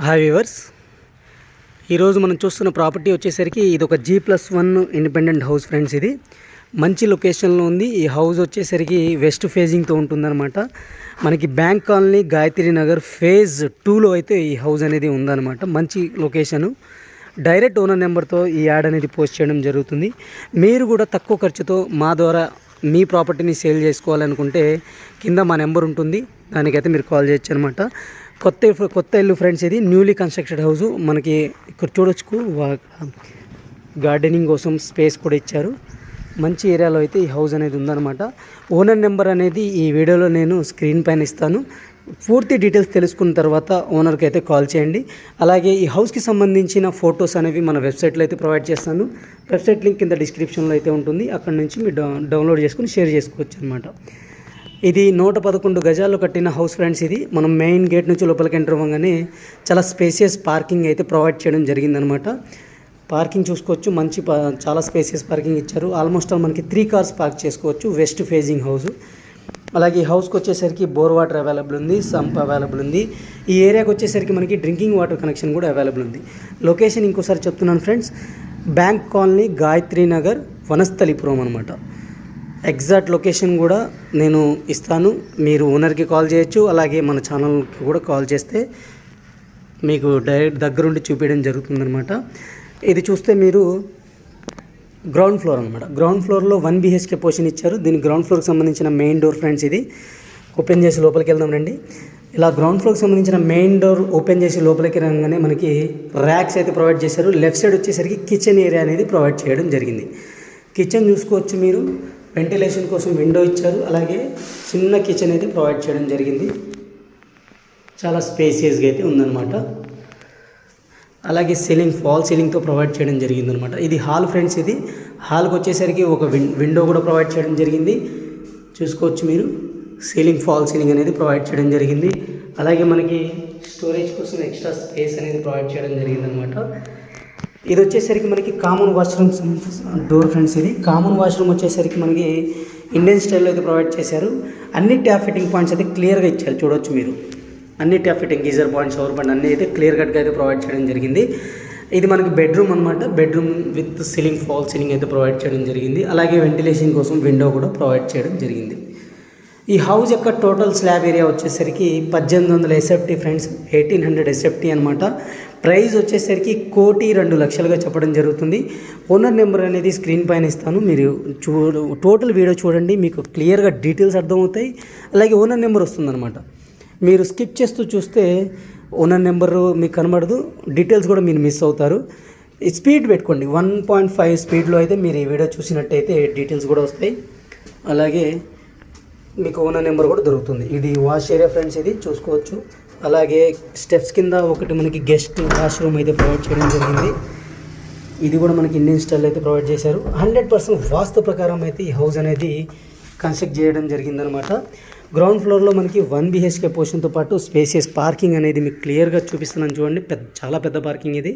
Hi viewers ఈరోజు మనం చూస్తున్న ప్రాపర్టీ వచ్చేసరికి ఇది ఒక G plus one independent house friends ఇది మంచి లొకేషన్లో ఉంది. ఈ హౌస్ వచ్చేసరికి వెస్ట్ ఫేజింగ్తో ఉంటుందన్నమాట. మనకి bank colony Gayatri Nagar phase టూలో అయితే ఈ హౌస్ అనేది ఉందన్నమాట. మంచి లొకేషను డైరెక్ట్ ఓనర్ నెంబర్తో ఈ యాడ్ అనేది పోస్ట్ చేయడం జరుగుతుంది. మీరు కూడా తక్కువ ఖర్చుతో మా ద్వారా మీ ప్రాపర్టీని సేల్ చేసుకోవాలనుకుంటే కింద మా నెంబర్ ఉంటుంది. దానికైతే మీరు కాల్ చేయొచ్చు అనమాట కొత్త కొత్త ఇల్లు ఫ్రెండ్స్ ఇది న్యూలీ కన్స్ట్రక్టెడ్ హౌస్ మనకి ఇక్కడ చూడొచ్చు గార్డెనింగ్ కోసం స్పేస్ కూడా ఇచ్చారు. మంచి ఏరియాలో అయితే ఈ హౌస్ అనేది ఉందన్నమాట. ఓనర్ నెంబర్ అనేది ఈ వీడియోలో నేను స్క్రీన్ పైన ఇస్తాను. పూర్తి డీటెయిల్స్ తెలుసుకున్న తర్వాత ఓనర్కి అయితే కాల్ చేయండి. అలాగే ఈ హౌస్కి సంబంధించిన ఫొటోస్ అనేవి మన వెబ్సైట్లో అయితే ప్రొవైడ్ చేస్తాను. వెబ్సైట్ లింక్ కింద డిస్క్రిప్షన్లో అయితే ఉంటుంది. అక్కడ నుంచి మీరు డౌన్లోడ్ చేసుకుని షేర్ చేసుకోవచ్చు అనమాట ఇది నూట పదకొండు గజాల్లో కట్టిన హౌస్ ఫ్రెండ్స్ ఇది. మనం మెయిన్ గేట్ నుంచి లోపలికి ఎంటర్ అవ్వగానే చాలా స్పేసియస్ పార్కింగ్ అయితే ప్రొవైడ్ చేయడం జరిగిందనమాట. పార్కింగ్ చూసుకోవచ్చు మంచి చాలా స్పేసియస్ పార్కింగ్ ఇచ్చారు. ఆల్మోస్ట్ ఆల్ మనకి త్రీ కార్స్ పార్క్ చేసుకోవచ్చు వెస్ట్ ఫేజింగ్ హౌస్. అలాగే ఈ హౌస్కి వచ్చేసరికి బోర్ వాటర్ అవైలబుల్ ఉంది సంప్ అవైలబుల్ ఉంది. ఈ ఏరియాకి వచ్చేసరికి మనకి డ్రింకింగ్ వాటర్ కనెక్షన్ కూడా అవైలబుల్ ఉంది. లొకేషన్ ఇంకోసారి చెప్తున్నాను friends bank colony Gayatri Nagar Vanasthalipuram అనమాట ఎగ్జాక్ట్ లొకేషన్ కూడా నేను ఇస్తాను. మీరు ఓనర్కి కాల్ చేయొచ్చు అలాగే మన ఛానల్కి కూడా కాల్ చేస్తే మీకు డైరెక్ట్ దగ్గరుండి చూపించడం జరుగుతుందనమాట ఇది చూస్తే మీరు గ్రౌండ్ ఫ్లోర్ అనమాట గ్రౌండ్ ఫ్లోర్లో వన్ బీహెచ్కే పోర్షన్ ఇచ్చారు. దీని గ్రౌండ్ ఫ్లోర్కి సంబంధించిన మెయిన్ డోర్ ఫ్రెండ్స్ ఇది. ఓపెన్ చేసి లోపలికి వెళ్దాం రండి. ఇలా గ్రౌండ్ ఫ్లోర్కి సంబంధించిన మెయిన్ డోర్ ఓపెన్ చేసి లోపలికి రాగానే మనకి ర్యాక్స్ అయితే ప్రొవైడ్ చేశారు. లెఫ్ట్ సైడ్ వచ్చేసరికి కిచెన్ ఏరియా అనేది ప్రొవైడ్ చేయడం జరిగింది. కిచెన్ చూసుకోవచ్చు మీరు. వెంటిలేషన్ కోసం విండో ఇచ్చారు. అలాగే చిన్న కిచెన్ అయితే ప్రొవైడ్ చేయడం జరిగింది. చాలా స్పేసియస్గా అయితే ఉందన్నమాట. అలాగే సీలింగ్ ఫాల్ సీలింగ్తో ప్రొవైడ్ చేయడం జరిగిందనమాట ఇది హాల్ ఫ్రెండ్స్ ఇది హాల్కి వచ్చేసరికి ఒక విన్ విండో కూడా ప్రొవైడ్ చేయడం జరిగింది. చూసుకోవచ్చు మీరు. సీలింగ్ ఫాల్ సీలింగ్ అనేది ప్రొవైడ్ చేయడం జరిగింది. అలాగే మనకి స్టోరేజ్ కోసం ఎక్స్ట్రా స్పేస్ అనేది ప్రొవైడ్ చేయడం జరిగిందనమాట ఇది వచ్చేసరికి మనకి కామన్ వాష్రూమ్స్ డోర్ ఫ్రెండ్స్ ఇది. కామన్ వాష్రూమ్ వచ్చేసరికి మనకి ఇండియన్ స్టైల్లో అయితే ప్రొవైడ్ చేశారు. అన్ని ట్యాప్ ఫిట్టింగ్ పాయింట్స్ అయితే క్లియర్గా ఇచ్చారు చూడొచ్చు మీరు. అన్ని tap fitting geyser points over point అన్ని అయితే క్లియర్ కట్గా అయితే ప్రొవైడ్ చేయడం జరిగింది. ఇది మనకి బెడ్రూమ్ అనమాట bedroom with ceiling fall ceiling అయితే ప్రొవైడ్ చేయడం జరిగింది. అలాగే వెంటిలేషన్ కోసం విండో కూడా ప్రొవైడ్ చేయడం జరిగింది. ఈ హౌస్ యొక్క టోటల్ స్లాబ్ ఏరియా వచ్చేసరికి పద్దెనిమిది వందల SFT friends eighteen hundred SFT అనమాట ప్రైజ్ వచ్చేసరికి కోటి రెండు లక్షలుగా చెప్పడం జరుగుతుంది. ఓనర్ నెంబర్ అనేది స్క్రీన్ పైన ఇస్తాను. మీరు చూ టోటల్ వీడియో చూడండి. మీకు క్లియర్గా డీటెయిల్స్ అర్థమవుతాయి. అలాగే ఓనర్ నెంబర్ వస్తుందన్నమాట. మీరు స్కిప్ చేస్తూ చూస్తే ఓనర్ నెంబరు మీకు కనబడదు. డీటెయిల్స్ కూడా మీరు మిస్ అవుతారు. ఈ స్పీడ్ పెట్టుకోండి. వన్ పాయింట్ ఫైవ్ స్పీడ్లో అయితే మీరు ఈ వీడియో చూసినట్టయితే డీటెయిల్స్ కూడా వస్తాయి. అలాగే మీకు ఓనర్ నెంబర్ కూడా దొరుకుతుంది. ఇది వాష్ ఏరియా ఫ్రెండ్స్ ఇది. చూసుకోవచ్చు. అలాగే స్టెప్స్ కింద ఒకటి మనకి గెస్ట్ వాష్రూమ్ అయితే ప్రొవైడ్ చేయడం జరిగింది. ఇది కూడా మనకి ఇండియన్ స్టైల్ అయితే ప్రొవైడ్ చేశారు. హండ్రెడ్ పర్సెంట్ వాస్తు ప్రకారం అయితే ఈ హౌస్ అనేది కన్స్ట్రక్ట్ చేయడం జరిగిందనమాట గ్రౌండ్ ఫ్లోర్లో మనకి వన్ బిహెచ్కే పోర్షన్తో పాటు స్పేసియస్ పార్కింగ్ అనేది మీకు క్లియర్గా చూపిస్తున్నాను చూడండి. పెద్ద చాలా పెద్ద పార్కింగ్ ఇది.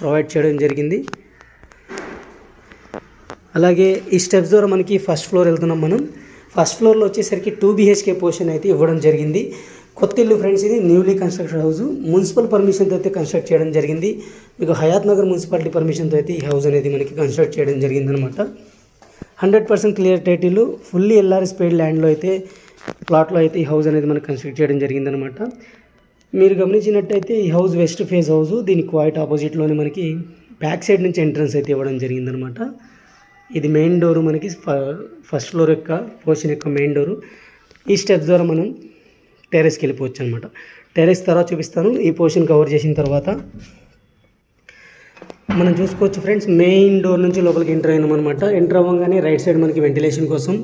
ప్రొవైడ్ చేయడం జరిగింది. అలాగే ఈ స్టెప్స్ ద్వారా మనకి ఫస్ట్ ఫ్లోర్ వెళ్తున్నాం మనం. ఫస్ట్ ఫ్లోర్లో వచ్చేసరికి టూ బీహెచ్కే పోర్షన్ అయితే ఇవ్వడం జరిగింది. కొత్త ఇల్లు ఫ్రెండ్స్ ఇది న్యూలీ కన్స్ట్రక్షన్ హౌస్ మున్సిపల్ పర్మిషన్తో అయితే కన్స్ట్రక్ట్ చేయడం జరిగింది. మీకు హయాత్ నగర్ మున్సిపాలిటీ పర్మిషన్తో అయితే ఈ హౌస్ అనేది మనకి కన్స్ట్రక్ట్ చేయడం జరిగిందనమాట hundred percent clear title fully LRS paid ల్యాండ్లో అయితే ప్లాట్లో అయితే ఈ హౌస్ అనేది మనకి కన్స్ట్రక్ట్ చేయడం జరిగిందనమాట మీరు గమనించినట్టయితే ఈ హౌస్ వెస్ట్ ఫేస్ హౌస్ దీని క్వైట్ ఆపోజిట్లోనే మనకి బ్యాక్ సైడ్ నుంచి ఎంట్రన్స్ అయితే ఇవ్వడం జరిగిందనమాట ఇది మెయిన్ డోరు మనకి ఫ- ఫస్ట్ ఫ్లోర్ యొక్క పోర్షన్ యొక్క మెయిన్ డోరు ఈ స్టెప్స్ ద్వారా మనం టెరెస్కి వెళ్ళిపోవచ్చు అనమాట టెరెస్ తర్వాత చూపిస్తాను. ఈ పోర్షన్ కవర్ చేసిన తర్వాత మనం చూసుకోవచ్చు ఫ్రెండ్స్ మెయిన్ డోర్ నుంచి లోపలికి ఎంటర్ అయినాం అనమాట ఎంటర్ అవ్వగానే రైట్ సైడ్ మనకి వెంటిలేషన్ కోసం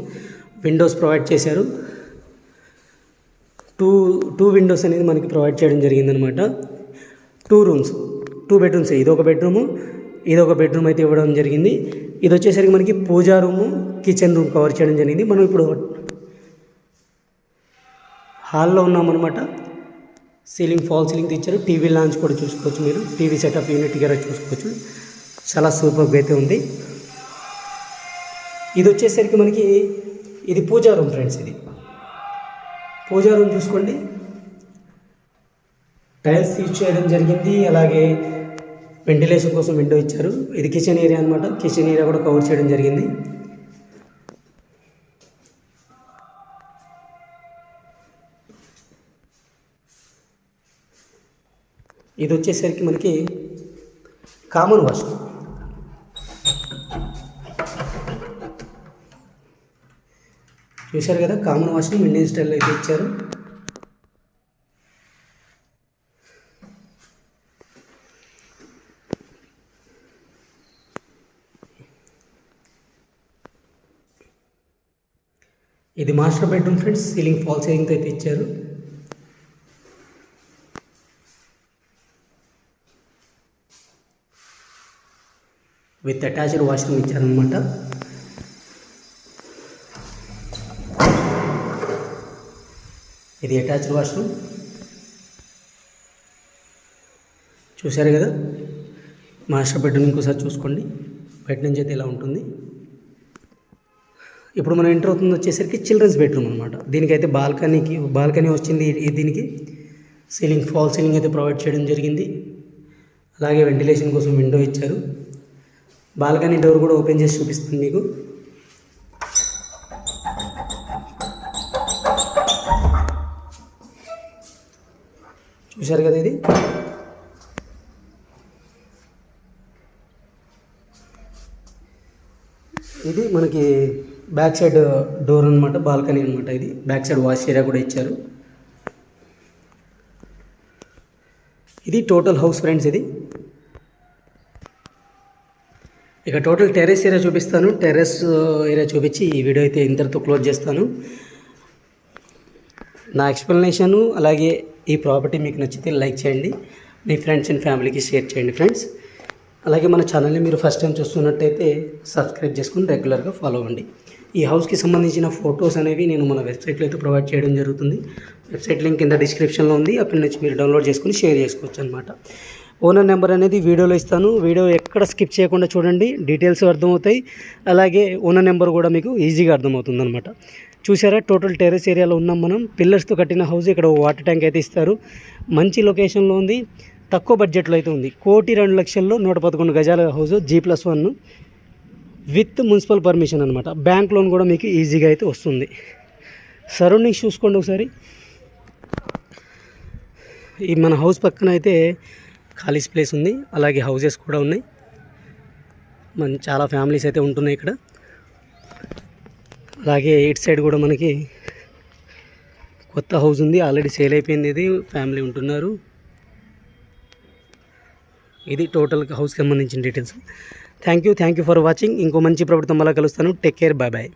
విండోస్ ప్రొవైడ్ చేశారు. టూ టూ విండోస్ అనేది మనకి ప్రొవైడ్ చేయడం జరిగిందనమాట. టూ రూమ్స్ టూ బెడ్రూమ్స్ ఇది ఒక బెడ్రూము ఇది ఒక బెడ్రూమ్ అయితే ఇవ్వడం జరిగింది. ఇది వచ్చేసరికి మనకి pooja room kitchen room cover చేయడం జరిగింది. మనం ఇప్పుడు హాల్లో ఉన్నామన్నమాట. సీలింగ్ ఫాల్ సీలింగ్ తెచ్చారు. టీవీ లాంచ్ కూడా చూసుకోవచ్చు మీరు. టీవీ సెటప్ యూనిట్ గారు చూసుకోవచ్చు. చాలా సూపర్గా అయితే ఉంది. ఇది వచ్చేసరికి మనకి ఇది పూజా రూమ్ ఫ్రెండ్స్ ఇది. పూజా రూమ్ చూసుకోండి. టైల్స్ యూజ్ చేయడం జరిగింది. అలాగే వెంటిలేషన్ కోసం విండో ఇచ్చారు. ఇది కిచెన్ ఏరియా అనమాట కిచెన్ ఏరియా కూడా కవర్ చేయడం జరిగింది. ఇది వచ్చేసరికి మనకి కామన్ వాష్. చూశారు కదా కామన్ వాష్ని ఇండియన్ స్టైల్లో అయితే ఇచ్చారు. ఇది master bedroom friends ceiling fall సీలింగ్తో అయితే ఇచ్చారు. విత్ అటాచ్డ్ వాష్రూమ్ ఇచ్చారనమాట ఇది అటాచ్డ్ వాష్రూమ్. చూశారు కదా? మాస్టర్ బెడ్రూమ్ ఇంకోసారి చూసుకోండి. బయట నుంచి అయితే ఇలా ఉంటుంది. ఇప్పుడు మనం ఎంటర్ అవుతుంది వచ్చేసరికి చిల్డ్రన్స్ బెడ్రూమ్ అనమాట దీనికైతే బాల్కనీకి బాల్కనీ వచ్చింది దీనికి. సీలింగ్ ఫాల్ సీలింగ్ అయితే ప్రొవైడ్ చేయడం జరిగింది. అలాగే వెంటిలేషన్ కోసం విండో ఇచ్చారు. బాల్కనీ డోర్ కూడా ఓపెన్ చేసి చూపిస్తాను మీకు. చూశారు కదా ఇది? ఇది మనకి బ్యాక్ సైడ్ డోర్ అనమాట బాల్కనీ అనమాట ఇది. బ్యాక్ సైడ్ వాష్ ఏరియా కూడా ఇచ్చారు. ఇది టోటల్ హౌస్ ఫ్రెండ్స్ ఇది. ఇక టోటల్ టెర్రస్ ఏరియా చూపిస్తాను. టెర్రస్ ఏరియా చూపించి ఈ వీడియో అయితే ఇంతటితో క్లోజ్ చేస్తాను. నా ఎక్స్ప్లెనేషను అలాగే ఈ ప్రాపర్టీ మీకు నచ్చితే లైక్ చేయండి. మీ ఫ్రెండ్స్ అండ్ ఫ్యామిలీకి షేర్ చేయండి ఫ్రెండ్స్. అలాగే మన ఛానల్ని మీరు ఫస్ట్ టైం చూస్తున్నట్టయితే సబ్స్క్రైబ్ చేసుకుని రెగ్యులర్గా ఫాలో అవ్వండి. ఈ హౌస్కి సంబంధించిన ఫొటోస్ అనేవి నేను మన వెబ్సైట్లో అయితే ప్రొవైడ్ చేయడం జరుగుతుంది. వెబ్సైట్ లింక్ కింద డిస్క్రిప్షన్లో ఉంది. అక్కడి నుంచి మీరు డౌన్లోడ్ చేసుకుని షేర్ చేసుకోవచ్చు అనమాట ఓనర్ నెంబర్ అనేది వీడియోలో ఇస్తాను. వీడియో ఎక్కడ స్కిప్ చేయకుండా చూడండి. డీటెయిల్స్ అర్థమవుతాయి. అలాగే ఓనర్ నెంబర్ కూడా మీకు ఈజీగా అర్థమవుతుంది అనమాట చూసారా టోటల్ టెర్రస్ ఏరియాలో ఉన్నాం మనం. పిల్లర్స్తో కట్టిన హౌస్ ఇక్కడ వాటర్ ట్యాంక్ అయితే ఇస్తారు. మంచి లొకేషన్లో ఉంది. తక్కువ బడ్జెట్లో అయితే ఉంది. కోటి రెండు లక్షల్లో నూట పదకొండు గజాల house G plus one. With municipal permission అనమాట బ్యాంక్ లోన్ కూడా మీకు ఈజీగా అయితే వస్తుంది. సరౌండింగ్స్ చూసుకోండి ఒకసారి. ఈ మన హౌస్ పక్కన అయితే ఖాళీ ప్లేస్ ఉంది. అలాగే హౌసెస్ కూడా ఉన్నాయి. మన చాలా ఫ్యామిలీస్ అయితే ఉంటున్నాయి ఇక్కడ. అలాగే ఎయిట్ సైడ్ కూడా మనకి కొత్త హౌస్ ఉంది. ఆల్రెడీ సేల్ అయిపోయింది ఇది. ఫ్యామిలీ ఉంటున్నారు. ఇది టోటల్ హౌస్కి సంబంధించిన details. Thank you. Thank you for watching. ఇంకో మంచి ప్రభుత్వం మళ్ళీ కలుస్తాను. Take care. Bye bye.